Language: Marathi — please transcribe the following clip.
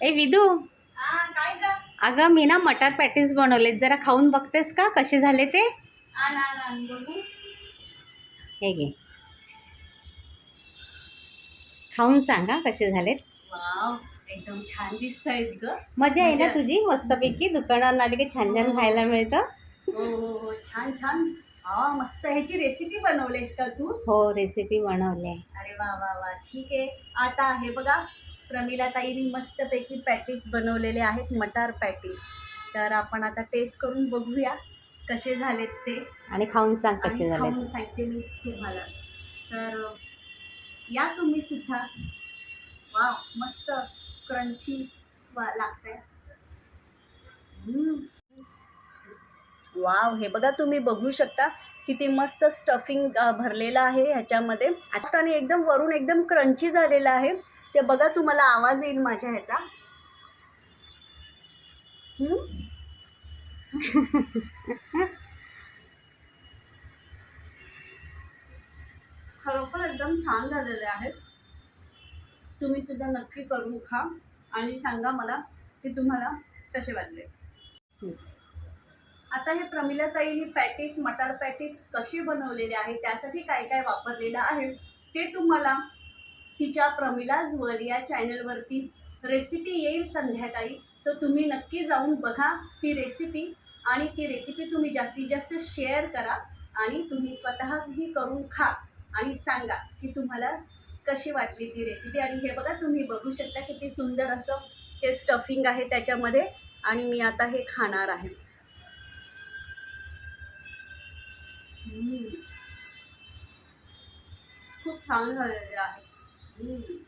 ए विदू. अगं मी ना मटार पॅटीस बनवलेत. जरा खाऊन बघतेस का? कसे झाले ते? हे घे. खाऊन सांगा कसे झालेत. वाव एकदम छान दिसत आहेत ग. मजा आहे ना मजा. तुझी? मस्तपैकी दुकानावर आली की छान छान खायला मिळतं. हो हो हो छान छान. हा मस्त ह्याची रेसिपी बनवलीस का तू? हो रेसिपी बनवली. आहे अरे वा वा वा ठीक आहे. आता हे बघा प्रमिला ताईने मस्तपैकी पॅटीस बनवलेले आहेत मटार पॅटीस. तर आपण आता टेस्ट करून बघूया कसे झालेत ते. आणि खाऊन सांग कसे झालेत. खाऊन सांगते मी तुम्हाला. तर या तुम्ही सुद्धा. वा मस्त क्रंची वा लागतंय हम्म. वाव हे बघा तुम्ही बघू शकता किती मस्त स्टफिंग भरलेलं आहे ह्याच्यामध्ये. आणि एकदम वरून एकदम क्रंची झालेलं आहे. ते बघा तुम्हाला आवाज येईल माझ्या ह्याचा. खरोखर एकदम छान झालेले आहे. तुम्ही सुद्धा नक्की करून खा आणि सांगा मला की तुम्हाला कसे वाटले. आता हे प्रमिलाताईंनी पॅटीस मटार पॅटीस कशी बनवलेले आहे? त्यासाठी काय काय वापरलेलं आहे? ते तुम्हाला तिच्या प्रमिलाज वर्ड या चॅनलवरती रेसिपी येईल संध्याकाळी. तर तुम्ही नक्की जाऊन बघा ती रेसिपी आणि ती रेसिपी तुम्ही जास्तीत जास्त शेअर करा आणि तुम्ही स्वतःही करून खा आणि सांगा की तुम्हाला कशी वाटली ती रेसिपी आणि हे बघा तुम्ही बघू शकता किती सुंदर असं हे स्टफिंग आहे त्याच्यामध्ये. आणि मी आता हे खाणार आहे. खूप छान झालेले आहे हम्म.